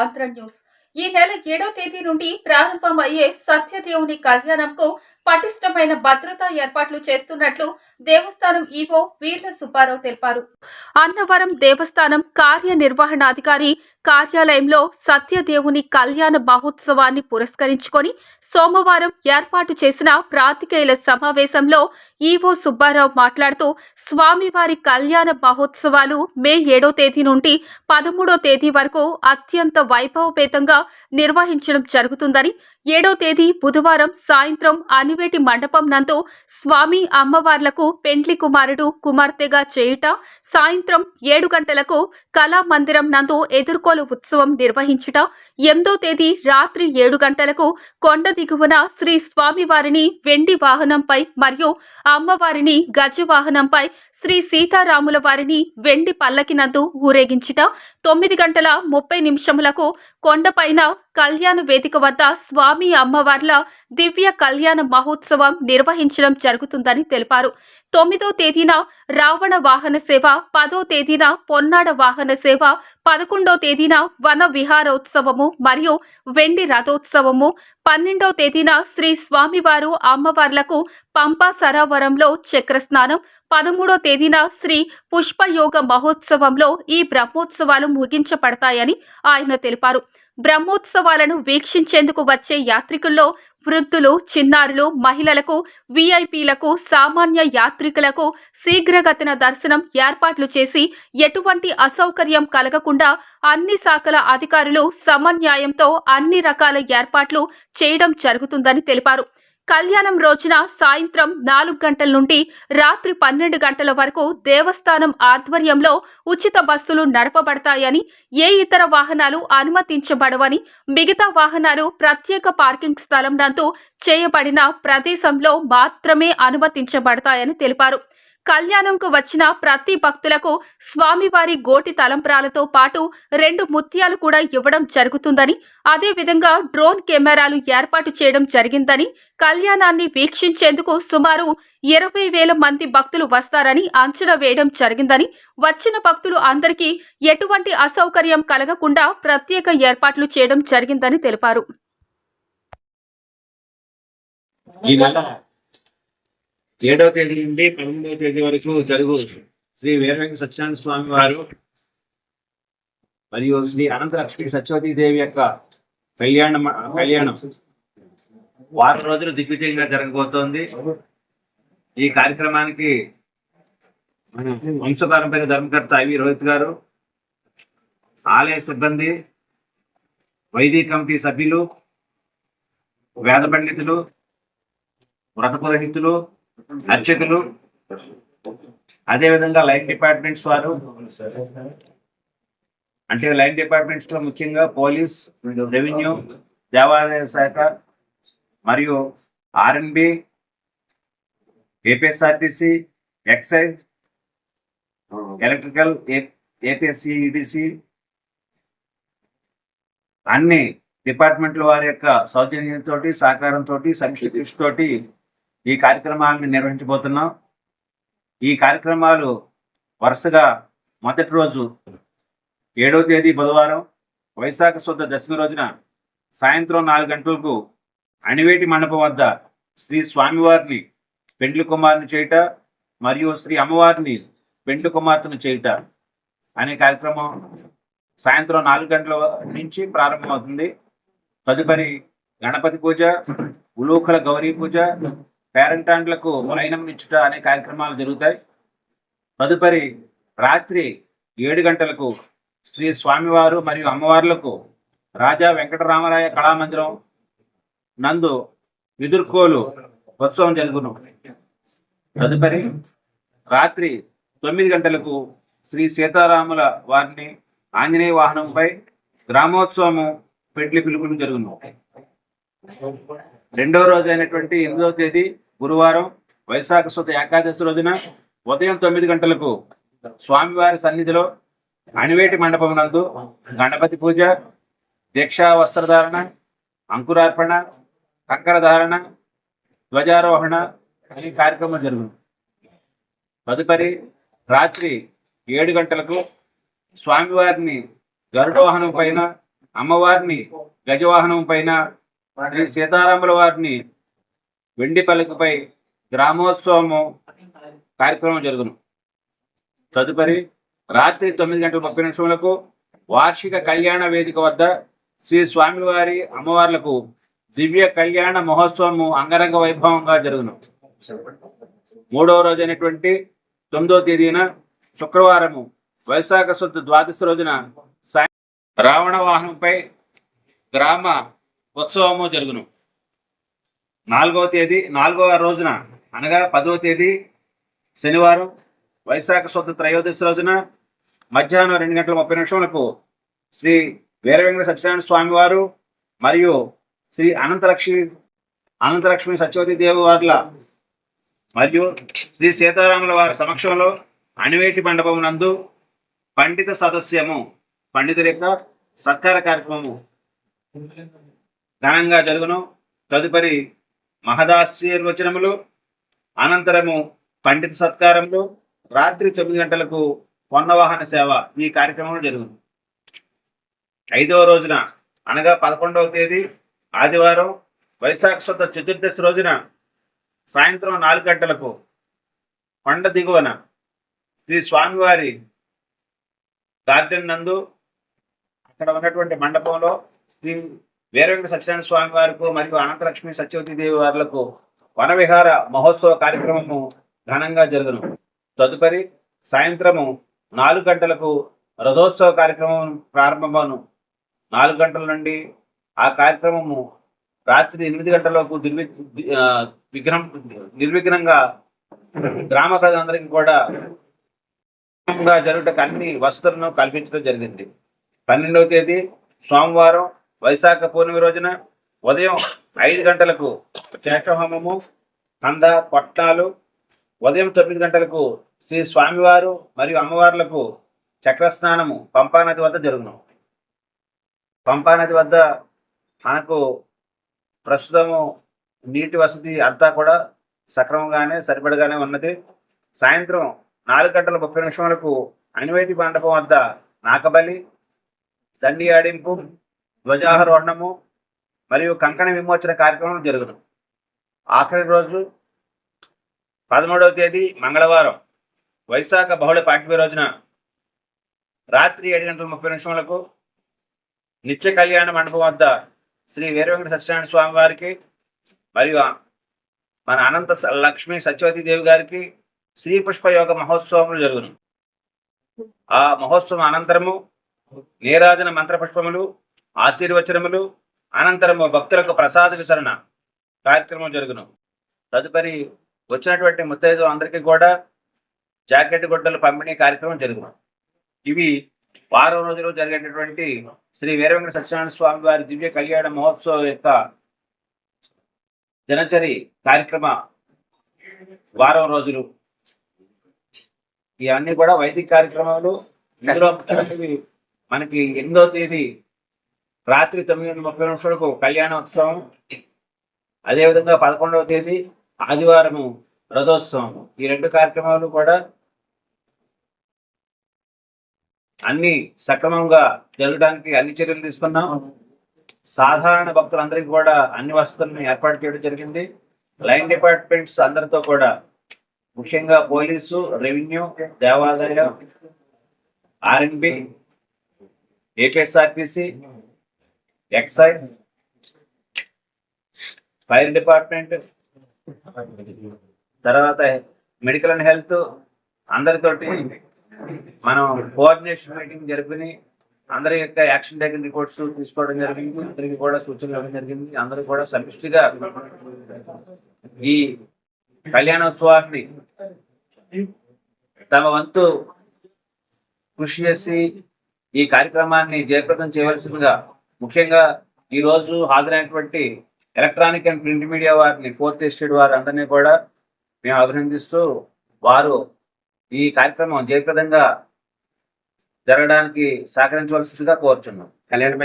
Andhra news. ఈ నెల ఏడో తేదీ నుండి ప్రారంభమయ్యే సత్యదేవుని కళ్యాణంకు పటిష్టమైన భద్రతా ఏర్పాట్లు చేస్తున్నట్లు దేవస్థానం ఈవో వీర్ల సుబ్బారావు తెలిపారు. అన్నవరం దేవస్థానం కార్యనిర్వహణాధికారి కార్యాలయంలో సత్యదేవుని కళ్యాణ మహోత్సవాన్ని పురస్కరించుకొని సోమవారం ఏర్పాటు చేసిన ప్రాతికేయుల సమావేశంలో ఈవో సుబ్బారావు మాట్లాడుతూ స్వామివారి కళ్యాణ మహోత్సవాలు మే ఏడో తేదీ నుండి పదమూడో తేదీ వరకు అత్యంత వైభవపేతంగా నిర్వహించడం జరుగుతుందని ఏడో తేదీ బుధవారం సాయంత్రం అనివేటి మండపం నందు స్వామి అమ్మవార్లకు పెండ్లి కుమారుడు కుమార్తెగా చేయుట సాయంత్రం ఏడు గంటలకు కళామందిరం నందు ఎదుర్కోలు ఉత్సవం నిర్వహించుట. ఎనిమిదో తేదీ రాత్రి ఏడు గంటలకు కొండ దిగువన శ్రీ స్వామివారిని వెండి వాహనంపై మరియు అమ్మవారిని గజ వాహనంపై శ్రీ సీతారాముల వారిని వెండి పల్లకినందు ఊరేగించుట. తొమ్మిది గంటల ముప్పై నిమిషములకు కొండపైన కళ్యాణ వేదిక వద్ద స్వామి అమ్మవార్ల దివ్య కళ్యాణ మహోత్సవం నిర్వహించడం జరుగుతుందని తెలిపారు. తొమ్మిదో తేదీన రావణ వాహన సేవ పదో తేదీన పొన్నాడ వాహన సేవ పదకొండో తేదీన వన విహారోత్సవము మరియు వెండి రథోత్సవము పన్నెండో తేదీన శ్రీ స్వామివారు అమ్మవార్లకు పంపా సరోవరంలో చక్రస్నానం పదమూడో తేదీన శ్రీ పుష్పయోగ మహోత్సవంలో ఈ బ్రహ్మోత్సవాలు ముగించబడతాయని ఆయన తెలిపారు. బ్రహ్మోత్సవాలను వీక్షించేందుకు వచ్చే యాత్రికుల్లో వృద్ధులు చిన్నారులు మహిళలకు వీఐపీలకు సామాన్య యాత్రికులకు శీఘ్రగతిన దర్శనం ఏర్పాట్లు చేసి ఎటువంటి అసౌకర్యం కలగకుండా అన్ని శాఖల అధికారులు సమన్యాయంతో అన్ని రకాల ఏర్పాట్లు చేయడం జరుగుతుందని తెలిపారు. కళ్యాణం రోజున సాయంత్రం నాలుగు గంటల నుండి రాత్రి పన్నెండు గంటల వరకు దేవస్థానం ఆధ్వర్యంలో ఉచిత బస్సులు నడపబడతాయని ఏ ఇతర వాహనాలు అనుమతించబడవని మిగతా వాహనాలు ప్రత్యేక పార్కింగ్ స్థలం నందు చేయబడిన ప్రదేశంలో మాత్రమే అనుమతించబడతాయని తెలిపారు. కళ్యాణంకు వచ్చిన ప్రతి భక్తులకు స్వామివారి గోటి తలంప్రాలతో పాటు రెండు ముత్యాలు కూడా ఇవ్వడం జరుగుతుందని అదేవిధంగా డ్రోన్ కెమెరాలు ఏర్పాటు చేయడం జరిగిందని కళ్యాణాన్ని వీక్షించేందుకు సుమారు ఇరవై వేల మంది భక్తులు వస్తారని అంచనా వేయడం జరిగిందని వచ్చిన భక్తులు అందరికీ ఎటువంటి అసౌకర్యం కలగకుండా ప్రత్యేక ఏర్పాట్లు చేయడం జరిగిందని తెలిపారు. ఈ నెల ఏడవ తేదీ నుండి పదమూడవ తేదీ వరకు జరుగు శ్రీ వీరవేంకట సత్యనారాయణ స్వామి వారు మరియు శ్రీ అనంత లక్ష్మి సత్యవతీ దేవి యొక్క కళ్యాణ కళ్యాణం. వారం రోజులు దిగ్విజయంగా జరగబోతోంది. ఈ కార్యక్రమానికి మన వంశపారంపర్య ధర్మకర్త ఐవి రోహిత్ గారు ఆలయ సిబ్బంది వైదిక కమిటీ సభ్యులు వేద పండితులు వ్రత పురోహితులు అర్చకులు అదేవిధంగా లైన్ డిపార్ట్మెంట్స్ వారు అంటే లైన్ డిపార్ట్మెంట్స్లో ముఖ్యంగా పోలీస్ రెవెన్యూ దేవాదాయ శాఖ మరియు R N B APSRTC excise electrical APSCEDC అన్ని డిపార్ట్మెంట్ల వారి యొక్క సౌజన్యంతో సహకారంతో సమిష్టి కృషితోటి ఈ కార్యక్రమాలను నిర్వహించబోతున్నాం. ఈ కార్యక్రమాలు వరుసగా మొదటి రోజు ఏడవ తేదీ బుధవారం వైశాఖ శుద్ధ దశమి రోజున సాయంత్రం నాలుగు గంటలకు అణివేటి మండపం వద్ద శ్రీ స్వామివారిని పెండ్లి కుమారుని చేయుట మరియు శ్రీ అమ్మవారిని పెండ్లి కుమార్తెను చేయుట అనే కార్యక్రమం సాయంత్రం నాలుగు గంటల నుంచి ప్రారంభమవుతుంది. తదుపరి గణపతి పూజ ఉలూకల గౌరీ పూజ పేరంటాండ్లకు వైనం ఇచ్చుట అనే కార్యక్రమాలు జరుగుతాయి. తదుపరి రాత్రి ఏడు గంటలకు శ్రీ స్వామివారు మరియు అమ్మవార్లకు రాజా వెంకటరామరాయ కళామందిరం నందు విదుర్కోలు ఉత్సవం జరుగును. తదుపరి రాత్రి తొమ్మిది గంటలకు శ్రీ సీతారాముల వారిని ఆంజనేయ వాహనంపై గ్రామోత్సవము పెండ్లి పిలుపులు జరుగును. రెండవ రోజు అయినటువంటి ఎనిమిదవ తేదీ గురువారం వైశాఖ శుద్ధ ఏకాదశి రోజున ఉదయం తొమ్మిది గంటలకు స్వామివారి సన్నిధిలో అణివేటి మండపం నందు గణపతి పూజ దీక్షా వస్త్రధారణ అంకురార్పణ కంకర ధారణ ధ్వజారోహణ అనే కార్యక్రమం జరుగును. తదుపరి రాత్రి ఏడు గంటలకు స్వామివారిని గరుడవాహనం పైన అమ్మవారిని గజవాహనం పైన శ్రీ సీతారాముల వారిని వెండి పలకపై గ్రామోత్సవము కార్యక్రమం జరుగును. తదుపరి రాత్రి తొమ్మిది గంటల ముప్పై నిమిషములకు వార్షిక కళ్యాణ వేదిక వద్ద శ్రీ స్వామివారి అమ్మవార్లకు దివ్య కళ్యాణ మహోత్సవము అంగరంగ వైభవంగా జరుగును. మూడవ రోజు అయినటువంటి తొమ్మిదవ తేదీన శుక్రవారము వైశాఖ శుద్ధ ద్వాదశి రోజున సాయం రావణ వాహనంపై గ్రామ ఉత్సవము జరుగును. నాలుగవ తేదీ నాలుగవ రోజున అనగా పదవ తేదీ శనివారం వైశాఖ శుద్ధ త్రయోదశి రోజున మధ్యాహ్నం రెండు గంటల ముప్పై నిమిషములకు శ్రీ వీరవెంకట సత్యనారాయణ స్వామివారు మరియు శ్రీ అనంతలక్ష్మి అనంతలక్ష్మి సత్యవతి దేవి వార్ల మరియు శ్రీ సీతారాముల వారి సమక్షంలో అణివేటి మండపం నందు పండిత సదస్యము పండితుల యొక్క సత్కార కార్యక్రమము ఘనంగా జరుగును. తదుపరి మహదాశీర్వచనములు అనంతరము పండిత సత్కారములు రాత్రి తొమ్మిది గంటలకు పొన్నవాహన సేవ ఈ కార్యక్రమం జరుగును. ఐదవ రోజున అనగా పదకొండవ తేదీ ఆదివారం వైశాఖ శుద్ధ చతుర్దశి రోజున సాయంత్రం నాలుగు గంటలకు కొండ దిగువన శ్రీ స్వామివారి గార్డెన్ నందు అక్కడ ఉన్నటువంటి మండపంలో శ్రీ వీరవేంకట సత్యనారాయణ స్వామి వారికి మరియు అనంతలక్ష్మి సత్యవతి దేవి వారులకు వనవిహార మహోత్సవ కార్యక్రమము ఘనంగా జరుగును. తదుపరి సాయంత్రము నాలుగు గంటలకు రథోత్సవ కార్యక్రమం ప్రారంభమను నాలుగు గంటల నుండి ఆ కార్యక్రమము రాత్రి ఎనిమిది గంటలకు దుర్వి విఘ్నం నిర్విఘ్నంగా గ్రామ ప్రజలందరికీ కూడా జరుగుటకు అన్ని వసతులను కల్పించడం జరిగింది. పన్నెండవ తేదీ సోమవారం వైశాఖ పూర్ణిమ రోజున ఉదయం ఐదు గంటలకు శేషహోమము కంద కొట్టాలు ఉదయం తొమ్మిది గంటలకు శ్రీ స్వామివారు మరియు అమ్మవార్లకు చక్రస్నానము పంపానది వద్ద జరుగును. పంపానది వద్ద మనకు ప్రస్తుతము నీటి వసతి అంతా కూడా సక్రమంగానే సరిపడగానే ఉన్నది. సాయంత్రం నాలుగు గంటల ముప్పై నిమిషములకు అనివేటి మండపం వద్ద నాకబలి దండి ఆడింపు ధ్వజారోహణము మరియు కంకణ విమోచన కార్యక్రమం జరుగును. ఆఖరి రోజు పదమూడవ తేదీ మంగళవారం వైశాఖ బహుళ పాఠ్య రోజున రాత్రి ఏడు గంటల ముప్పై నిమిషములకు నిత్య కళ్యాణ మండపం వద్ద శ్రీ వీరవెంకట సత్యనారాయణ స్వామి వారికి మరియు మన అనంత లక్ష్మి సత్యవతి గారికి శ్రీ పుష్ప యోగ మహోత్సవములు జరుగును. ఆ మహోత్సవం అనంతరము నీరాజన మంత్ర పుష్పములు ఆశీర్వచనములు అనంతరము భక్తులకు ప్రసాద వితరణ కార్యక్రమం జరుగును. తదుపరి వచ్చినటువంటి ముత్తైదు అందరికీ కూడా జాకెట్ గుడ్డలు పంపిణీ కార్యక్రమం జరుగును. ఇవి వారం రోజులు జరిగేటటువంటి శ్రీ వీరవెంకట సత్యనారాయణ స్వామి వారి దివ్య కళ్యాణ మహోత్సవం యొక్క దినచరి కార్యక్రమ వారం రోజులు. ఇవన్నీ కూడా వైదిక కార్యక్రమాలు. ఇందులో మనకి ఎనిమిదవ తేదీ రాత్రి తొమ్మిది వందల ముప్పై నిమిషాలకు కళ్యాణోత్సవం. అదేవిధంగా పదకొండవ తేదీ ఆదివారము రథోత్సవం. ఈ రెండు కార్యక్రమాలు కూడా అన్ని సక్రమంగా జరగడానికి అన్ని చర్యలు తీసుకున్నాం. సాధారణ భక్తులందరికీ కూడా అన్ని వసతులను ఏర్పాటు చేయడం జరిగింది. లైన్ డిపార్ట్మెంట్స్ అందరితో కూడా ముఖ్యంగా పోలీసు రెవెన్యూ దేవాదాయ R N B APSRTC excise fire department తర్వాత మెడికల్ అండ్ హెల్త్ అందరితోటి మనం కోఆర్డినేషన్ మీటింగ్ జరిపి అందరి యొక్క యాక్షన్ టేకన్ రిపోర్ట్స్ తీసుకోవడం జరిగింది. అందరికి కూడా సూచనలు ఇవ్వడం జరిగింది. అందరూ కూడా సమిష్టిగా ఈ కళ్యాణోత్సవాన్ని తమ వంతు కృషి చేసి ఈ కార్యక్రమాన్ని జయప్రదం చేయవలసిందిగా ముఖ్యంగా ఈ రోజు హాజరైనటువంటి ఎలక్ట్రానిక్ అండ్ ప్రింట్ మీడియా వారిని ఫోర్త్ ఎస్టేట్ వారు అందరినీ కూడా మేము అభినందిస్తూ వారు ఈ కార్యక్రమం జయప్రదంగా జరగడానికి సహకరించవలసిందిగా కోరుచున్నాం. కళ్యాణ్